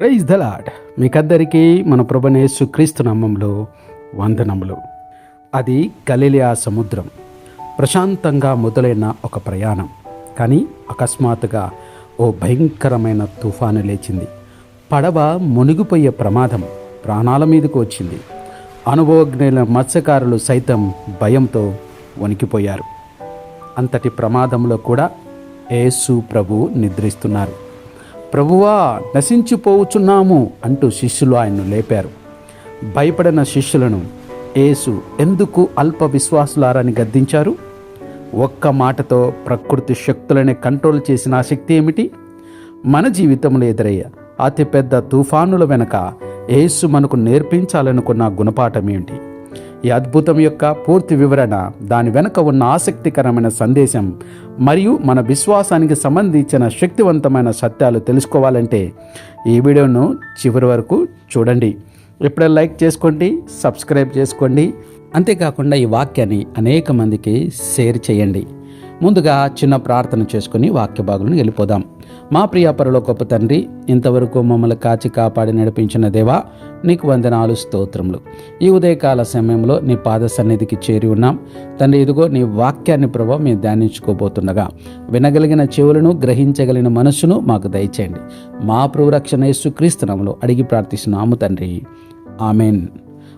Praise the lord మీకందరికీ మన ప్రభునేసు క్రీస్తు నామంలో వందనములు. అది గలిలియా సముద్రం. ప్రశాంతంగా మొదలైన ఒక ప్రయాణం. కానీ అకస్మాత్తుగా ఓ భయంకరమైన తుఫాను లేచింది. పడవ మునిగిపోయే ప్రమాదం ప్రాణాల మీదకు వచ్చింది. అనుభవజ్ఞుల మత్స్యకారులు సైతం భయంతో వణికిపోయారు. అంతటి ప్రమాదంలో కూడా యేసు ప్రభు నిద్రిస్తున్నారు. ప్రభువా నశించిపోవచ్చున్నాము అంటూ శిష్యులు ఆయన్ను లేపారు. భయపడిన శిష్యులను యేసు ఎందుకు అల్ప విశ్వాసులారని గద్దించారు? ఒక్క మాటతో ప్రకృతి శక్తులని కంట్రోల్ చేసిన ఆ శక్తి ఏమిటి? మన జీవితంలో ఎదురయ్యే అతిపెద్ద తుఫానుల వెనక యేసు మనకు నేర్పించాలనుకున్న గుణపాఠం ఏంటి ఈ అద్భుతం యొక్క పూర్తి వివరణ దాని వెనుక ఉన్న ఆసక్తికరమైన సందేశం మరియు మన విశ్వాసానికి సంబంధించిన శక్తివంతమైన సత్యాలు తెలుసుకోవాలంటే ఈ వీడియోను చివరి వరకు చూడండి. ఇప్పుడే లైక్ చేసుకోండి సబ్స్క్రైబ్ చేసుకోండి. అంతేకాకుండా ఈ వాక్యాన్ని అనేక మందికి షేర్ చేయండి. ముందుగా చిన్న ప్రార్థన చేసుకుని వాక్య భాగులను వెళ్ళిపోదాం. మా ప్రియ పరలోకపు తండ్రి ఇంతవరకు మమ్మల్ని కాచి కాపాడి నడిపించిన దేవా నీకు వందనాలు స్తోత్రములు. ఈ ఉదయకాల సమయంలో నీ పాద సన్నిధికి చేరి ఉన్నాం. తండ్రి ఇదిగో నీ వాక్యాన్ని ప్రభావ మేము ధ్యానించుకోబోతుండగా. వినగలిగిన చెవులను గ్రహించగలిగిన మనస్సును మాకు దయచేయండి. మా ప్రభు రక్షణ యేసు అడిగి ప్రార్థిస్తున్నాము తండ్రి. ఆమెన్.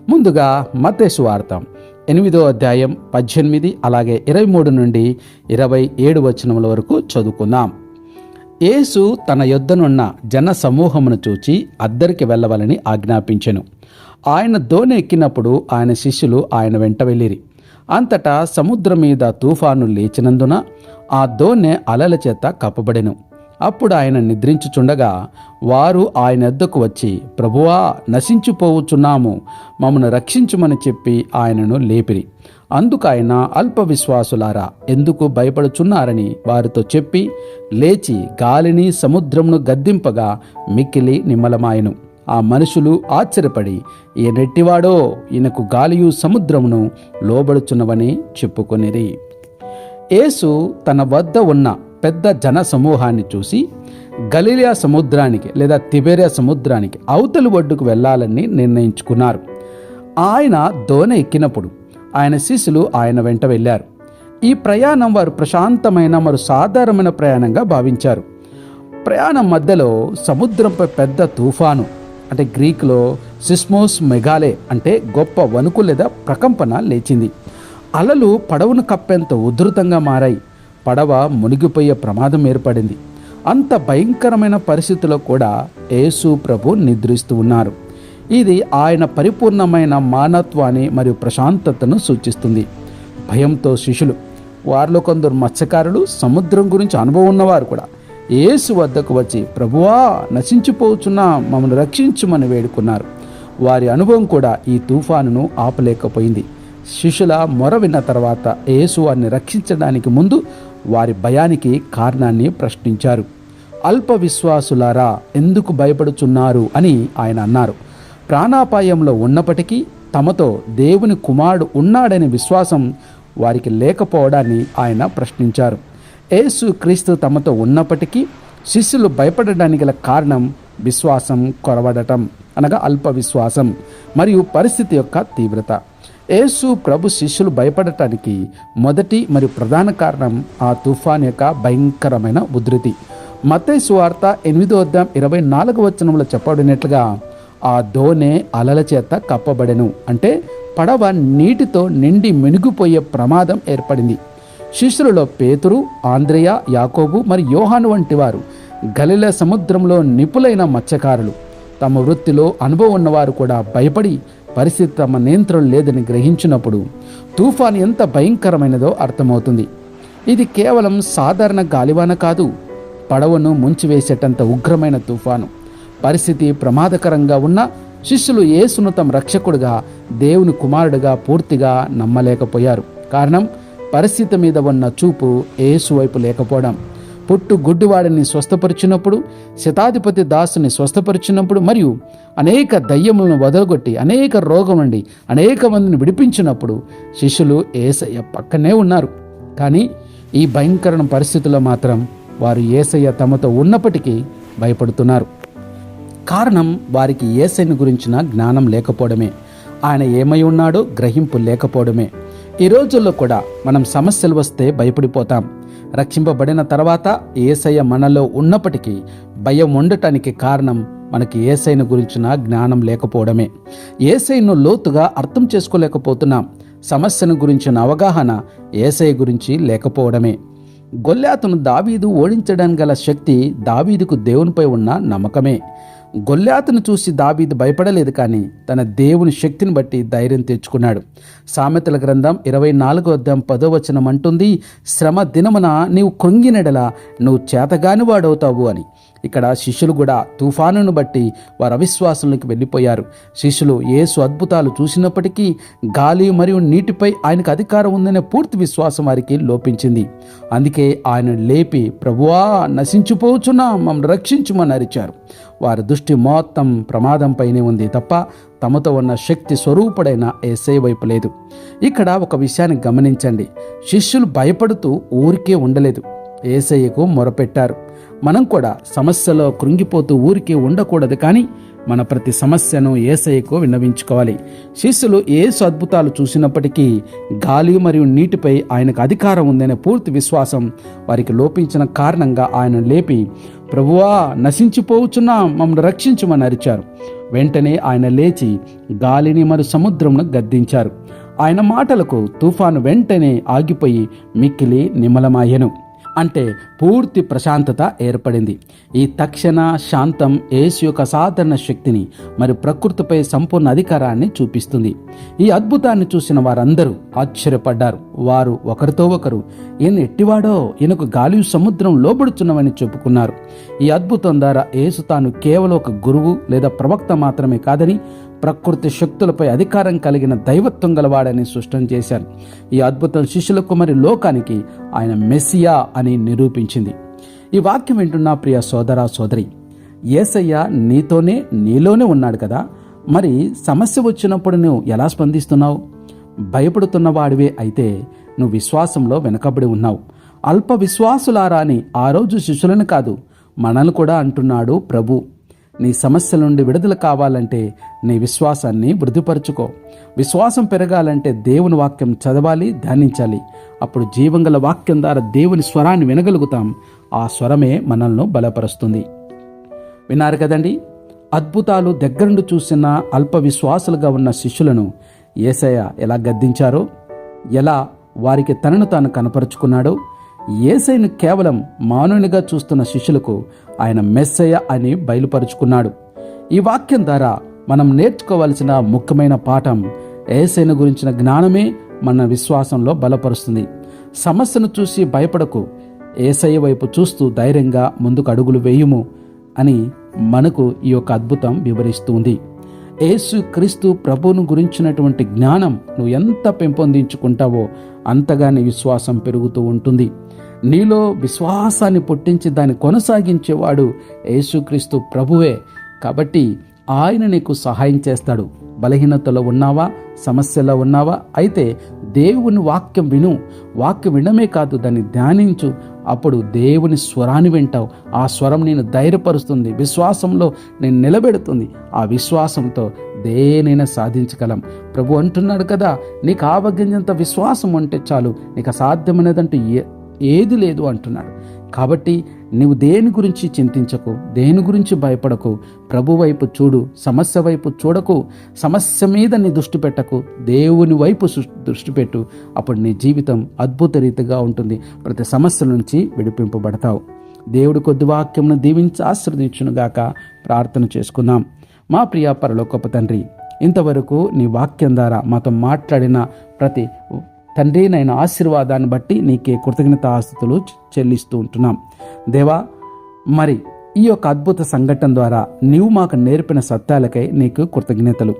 ముందుగా మతేసు వార్తం. ఎనిమిదో అధ్యాయం పద్దెనిమిది అలాగే ఇరవై మూడు నుండి ఇరవై ఏడు వచనముల వరకు చదువుకుందాం. యేసు తన యొద్దనున్న జన సమూహమును చూచి అద్దరికి వెళ్ళవలని ఆజ్ఞాపించెను. ఆయన దోణి ఎక్కినప్పుడు ఆయన శిష్యులు ఆయన వెంట వెళ్ళిరి. అంతటా సముద్రం మీద తుఫాను లేచినందున ఆ దోణె అలల చేత కప్పబడెను. అప్పుడు ఆయన నిద్రించుచుండగా వారు ఆయన ఎద్దకు వచ్చి ప్రభువా నశించిపోవచ్చున్నాము మమ్మను రక్షించుమని చెప్పి ఆయనను లేపిరి. అందుకు ఆయన అల్ప విశ్వాసులారా ఎందుకు భయపడుచున్నారని వారితో చెప్పి లేచి గాలిని సముద్రమును గద్దింపగా మిక్కిలి నిమ్మలమాయను. ఆ మనుషులు ఆశ్చర్యపడి ఈ నెట్టివాడో ఈయనకు గాలియు సముద్రమును లోబడుచున్నవని చెప్పుకొనిరి. యేసు తన వద్ద ఉన్న పెద్ద జన సమూహాన్ని చూసి గలీలియా సముద్రానికి లేదా తిబేరియా సముద్రానికి అవతలి ఒడ్డుకు వెళ్ళాలని నిర్ణయించుకున్నారు. ఆయన దోణి ఎక్కినప్పుడు ఆయన శిష్యులు ఆయన వెంట వెళ్ళారు. ఈ ప్రయాణం వారు ప్రశాంతమైన మరియు సాధారణమైన ప్రయాణంగా భావించారు. ప్రయాణం మధ్యలో సముద్రంపై పెద్ద తుఫాను అంటే గ్రీక్లో సిస్మోస్ మెగాలే అంటే గొప్ప వణుకు లేదా ప్రకంపన లేచింది. అలలు పడవను కప్పేంత ఉధృతంగా మారాయి. పడవ మునిగిపోయే ప్రమాదం ఏర్పడింది. అంత భయంకరమైన పరిస్థితిలో కూడా యేసు ప్రభు నిద్రిస్తూ ఉన్నారు. ఇది ఆయన పరిపూర్ణమైన మానత్వాన్ని మరియు ప్రశాంతతను సూచిస్తుంది. భయంతో శిష్యులు వారిలో కొందరు మత్స్యకారులు సముద్రం గురించి అనుభవం ఉన్నవారు కూడా యేసు వద్దకు వచ్చి ప్రభువా నశించిపోచున్నా మమ్మల్ని రక్షించుమని వేడుకున్నారు. వారి అనుభవం కూడా ఈ తుఫానును ఆపలేకపోయింది. శిష్యుల మొర విన్న తర్వాత యేసు వారిని రక్షించడానికి ముందు వారి భయానికి కారణాన్ని ప్రశ్నించారు. అల్ప విశ్వాసులారా ఎందుకు భయపడుచున్నారు అని ఆయన అన్నారు. ప్రాణాపాయంలో ఉన్నప్పటికీ తమతో దేవుని కుమారుడు ఉన్నాడనే విశ్వాసం వారికి లేకపోవడాన్ని ఆయన ప్రశ్నించారు. యేసు క్రీస్తు తమతో ఉన్నప్పటికీ శిష్యులు భయపడడానికి గల కారణం విశ్వాసం కొరవడటం అనగా అల్ప విశ్వాసం మరియు పరిస్థితి యొక్క తీవ్రత. యేసు ప్రభు శిష్యులు భయపడటానికి మొదటి మరియు ప్రధాన కారణం ఆ తుఫాన్ యొక్క భయంకరమైన ఉధృతి. మత్తయి వార్త ఎనిమిదో అధ్యాయం ఇరవై నాలుగు వచనంలో చెప్పబడినట్లుగా ఆ దోణె అలల చేత కప్పబడెను. అంటే పడవ నీటితో నిండి మినిగిపోయే ప్రమాదం ఏర్పడింది. శిష్యులలో పేతురు ఆంద్రేయ యాకోబు మరియు యోహాను వంటి వారు గలిల సముద్రంలో నిపులైన మత్స్యకారులు. తమ వృత్తిలో అనుభవం ఉన్నవారు కూడా భయపడి పరిస్థితి తమ నియంత్రణ లేదని గ్రహించినప్పుడు తుఫాన్ ఎంత భయంకరమైనదో అర్థమవుతుంది. ఇది కేవలం సాధారణ గాలివాన కాదు పడవను ముంచివేసేటంత ఉగ్రమైన తుఫాను. పరిస్థితి ప్రమాదకరంగా ఉన్న శిష్యులు యేసును తమ రక్షకుడుగా దేవుని కుమారుడిగా పూర్తిగా నమ్మలేకపోయారు. కారణం పరిస్థితి మీద ఉన్న చూపు యేసు వైపు లేకపోవడం. పుట్టు గుడ్డివాడిని స్వస్థపరిచినప్పుడు శతాధిపతి దాసుని స్వస్థపరిచినప్పుడు మరియు అనేక దయ్యములను వదలగొట్టి అనేక రోగం నుండి అనేక మందిని విడిపించినప్పుడు శిష్యులు ఏసయ్య పక్కనే ఉన్నారు. కానీ ఈ భయంకరణ పరిస్థితుల్లో మాత్రం వారు ఏసయ్య తమతో ఉన్నప్పటికీ భయపడుతున్నారు. కారణం వారికి ఏసైని గురించిన జ్ఞానం లేకపోవడమే. ఆయన ఏమై ఉన్నాడో గ్రహింపు లేకపోవడమే. ఈ రోజుల్లో కూడా మనం సమస్యలు వస్తే భయపడిపోతాం. రక్షింపబడిన తర్వాత ఏసయ్య మనలో ఉన్నప్పటికీ భయం ఉండటానికి కారణం మనకి ఏసైను గురించిన జ్ఞానం లేకపోవడమే. ఏసైను లోతుగా అర్థం చేసుకోలేకపోతున్నాం సమస్యను గురించిన అవగాహన ఏసై గురించి లేకపోవడమే. గొల్లాతును దావీదు ఓడించడానికి గల శక్తి దావీదుకు దేవునిపై ఉన్న నమ్మకమే. గొల్లాతను చూసి దావీదు భయపడలేదు కానీ తన దేవుని శక్తిని బట్టి ధైర్యం తెచ్చుకున్నాడు. సామెతల గ్రంథం ఇరవై నాలుగో అద్దం పదో వచనం అంటుంది శ్రమ దినమున నీవు కృంగినెడల నువ్వు చేతగాని వాడవుతావు అని. ఇక్కడ శిష్యులు కూడా తుఫానును బట్టి వారు అవిశ్వాసంలోకి వెళ్ళిపోయారు. శిష్యులు ఏసు అద్భుతాలు చూసినప్పటికీ గాలి మరియు నీటిపై ఆయనకు అధికారం ఉందనే పూర్తి విశ్వాసం వారికి లోపించింది. అందుకే ఆయన లేపి ప్రభువా నశించిపోచున్నా మమ్మల్ని రక్షించుమని అరిచారు. వారి దృష్టి మొత్తం ప్రమాదంపైనే ఉంది తప్ప తమతో ఉన్న శక్తి స్వరూపుడైన ఏసై వైపు లేదు. ఇక్కడ ఒక విషయాన్ని గమనించండి. శిష్యులు భయపడుతూ ఊరికే ఉండలేదు. ఏసయ్యకు మొరపెట్టారు. మనం కూడా సమస్యలో కృంగిపోతూ ఊరికే ఉండకూడదు కానీ మన ప్రతి సమస్యను ఏసయ్యకు విన్నవించుకోవాలి. శిష్యులు ఏసు అద్భుతాలు చూసినప్పటికీ గాలి మరియు నీటిపై ఆయనకు అధికారం ఉందనే పూర్తి విశ్వాసం వారికి లోపించిన కారణంగా ఆయన లేపి ప్రభువా నశించిపోవచ్చున్నా మమ్మల్ని రక్షించమని అరిచారు. వెంటనే ఆయన లేచి గాలిని మరియు సముద్రంను గద్దించారు. ఆయన మాటలకు తుఫాను వెంటనే ఆగిపోయి మిక్కిలి నిమ్మలమాయెను అంటే పూర్తి ప్రశాంతత ఏర్పడింది. ఈ తక్షణ శాంతం యేసు యొక్క సాధారణ శక్తిని మరి ప్రకృతిపై సంపూర్ణ అధికారాన్ని చూపిస్తుంది. ఈ అద్భుతాన్ని చూసిన వారందరూ ఆశ్చర్యపడ్డారు. వారు ఒకరితో ఒకరు ఈయన ఎట్టివాడో? ఈయనకు గాలి సముద్రం లోబడుచున్నవని చెప్పుకున్నారు. ఈ అద్భుతం ద్వారా యేసు తాను కేవలం ఒక గురువు లేదా ప్రవక్త మాత్రమే కాదని ప్రకృతి శక్తులపై అధికారం కలిగిన దైవత్వం గలవాడని స్పష్టం చేశారు. ఈ అద్భుతం శిష్యులకు మరి లోకానికి ఆయన మెస్సియా అని నిరూపించారు. నిరూపించింది ఈ వాక్యం వింటున్న ప్రియ సోదర సోదరి ఏసయ్య నీతోనే నీలోనే ఉన్నాడు కదా. మరి సమస్య వచ్చినప్పుడు నువ్వు ఎలా స్పందిస్తున్నావు? భయపడుతున్న వాడివే అయితే నువ్వు విశ్వాసంలో వెనకబడి ఉన్నావు. అల్ప విశ్వాసులారా అని ఆ రోజు శిష్యులను కాదు మనల్ని కూడా అంటున్నాడు ప్రభు. నీ సమస్యల నుండి విడుదల కావాలంటే నీ విశ్వాసాన్ని వృద్ధిపరచుకో. విశ్వాసం పెరగాలంటే దేవుని వాక్యం చదవాలి ధ్యానించాలి. అప్పుడు జీవంగల వాక్యం ద్వారా దేవుని స్వరాన్ని వినగలుగుతాం. ఆ స్వరమే మనల్ని బలపరుస్తుంది. విన్నారు కదండి? అద్భుతాలు దగ్గరుండి చూసిన అల్ప విశ్వాసులుగా ఉన్న శిష్యులను ఏసయ్య ఎలా గద్దించారో ఎలా వారికి తనను తాను కనపరుచుకున్నాడో ఏసైను కేవలం మానవునిగా చూస్తున్న శిష్యులకు ఆయన మెస్సయ్య అని బయలుపరుచుకున్నాడు. ఈ వాక్యం ద్వారా మనం నేర్చుకోవలసిన ముఖ్యమైన పాఠం ఏసైన గురించిన జ్ఞానమే మన విశ్వాసంలో బలపరుస్తుంది. సమస్యను చూసి భయపడకు. ఏసయ్య వైపు చూస్తూ ధైర్యంగా ముందుకు అడుగులు వేయుము అని మనకు ఈ యొక్క అద్భుతం వివరిస్తుంది. యేసు క్రీస్తు ప్రభువును గురించినటువంటి జ్ఞానం నువ్వు ఎంత పెంపొందించుకుంటావో అంతగా నీ విశ్వాసం పెరుగుతూ ఉంటుంది. నీలో విశ్వాసాన్ని పుట్టించి దాన్ని కొనసాగించేవాడు యేసుక్రీస్తు ప్రభువే కాబట్టి ఆయన నీకు సహాయం చేస్తాడు. బలహీనతలో ఉన్నావా? సమస్యలో ఉన్నావా? అయితే దేవుని వాక్యం విను. వాక్యం వినమే కాదు దాన్ని ధ్యానించు. అప్పుడు దేవుని స్వరాన్ని వింటావు. ఆ స్వరం నేను ధైర్యపరుస్తుంది. విశ్వాసంలో నేను నిలబెడుతుంది. ఆ విశ్వాసంతో దేనైనా సాధించగలం. ప్రభు అంటున్నాడు కదా నీకు ఆవగింజంత విశ్వాసం ఉంటే చాలు. నీకు అసాధ్యమైనదంటూ ఏ ఏది లేదు అంటున్నాడు. కాబట్టి నీవు దేని గురించి చింతించకు దేని గురించి భయపడకు ప్రభు వైపు చూడు సమస్య వైపు చూడకు సమస్య మీద నీ దృష్టి పెట్టకు దేవుని వైపు దృష్టి పెట్టు అప్పుడు నీ జీవితం అద్భుత రీతిగా ఉంటుంది ప్రతి సమస్య నుంచి విడిపింపబడతావు. దేవుడి కొద్ది వాక్యంను దీవించి ఆశ్రదించునుగాక ప్రార్థన చేసుకుందాం. మా ప్రియ పరలోకపు తండ్రి ఇంతవరకు నీ వాక్యం ద్వారా మాతో మాట్లాడిన ప్రతి తండ్రి నేను ఆశీర్వాదాన్ని బట్టి నీకే కృతజ్ఞత ఆస్తులు చెల్లిస్తూ ఉంటున్నాం. దేవా మరి ఈ యొక్క అద్భుత సంఘటన ద్వారా నీవు మాకు నేర్పిన సత్యాలకై నీకు కృతజ్ఞతలు.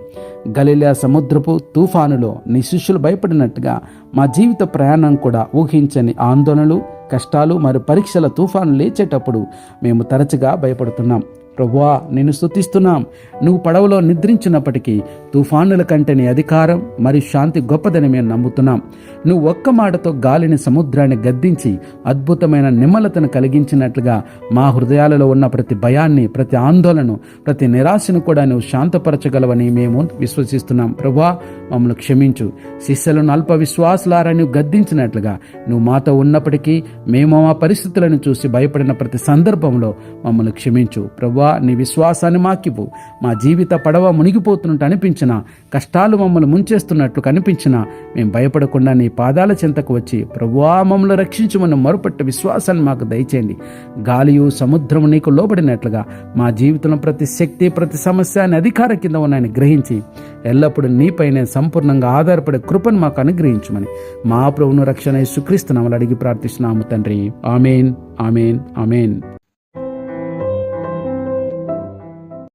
గలీలా సముద్రపు తుఫానులో నీ శిష్యులు భయపడినట్టుగా మా జీవిత ప్రయాణం కూడా ఊహించని ఆందోళనలు కష్టాలు మరియు పరీక్షల తుఫాను లేచేటప్పుడు మేము తరచుగా భయపడుతున్నాం. ప్రభువా నేను స్తుతిస్తున్నాం. నువ్వు పడవలో నిద్రించినప్పటికీ తుఫానుల కంటే నీ అధికారం మరియు శాంతి గొప్పదని మేము నమ్ముతున్నాం. నువ్వు ఒక్క మాటతో గాలిని సముద్రాన్ని గద్దించి అద్భుతమైన నిమ్మలతను కలిగించినట్లుగా మా హృదయాలలో ఉన్న ప్రతి భయాన్ని ప్రతి ఆందోళన ప్రతి నిరాశను కూడా నువ్వు శాంతపరచగలవని మేము విశ్వసిస్తున్నాం. ప్రభువా మమ్మల్ని క్షమించు. శిష్యులను అల్ప విశ్వాసులారా నువ్వు గద్దించినట్లుగా నువ్వు మాతో ఉన్నప్పటికీ మేము మా పరిస్థితులను చూసి భయపడిన ప్రతి సందర్భంలో మమ్మల్ని క్షమించు. ప్రభు ప్రభువా నీ విశ్వాసాన్ని మాకివ్వు. మా జీవిత పడవ మునిగిపోతున్నట్టు అనిపించిన కష్టాలు మమ్మల్ని ముంచేస్తున్నట్లు కనిపించిన మేము భయపడకుండా నీ పాదాల చెంతకు వచ్చి ప్రభువా మమ్మల్ని రక్షించమని మరుపట్ట విశ్వాసాన్ని మాకు దయచేయండి. గాలియు సముద్రము నీకు లోబడినట్లుగా మా జీవితంలో ప్రతి శక్తి ప్రతి సమస్య అని అధికార కింద ఉన్నాయని గ్రహించి ఎల్లప్పుడూ నీపైనే సంపూర్ణంగా ఆధారపడే కృపను మాకు అనుగ్రహించమని మా ప్రభును రక్షణ సుక్రీస్తు నమలు అడిగి ప్రార్థిస్తున్నాము తండ్రి. Amen amen amen.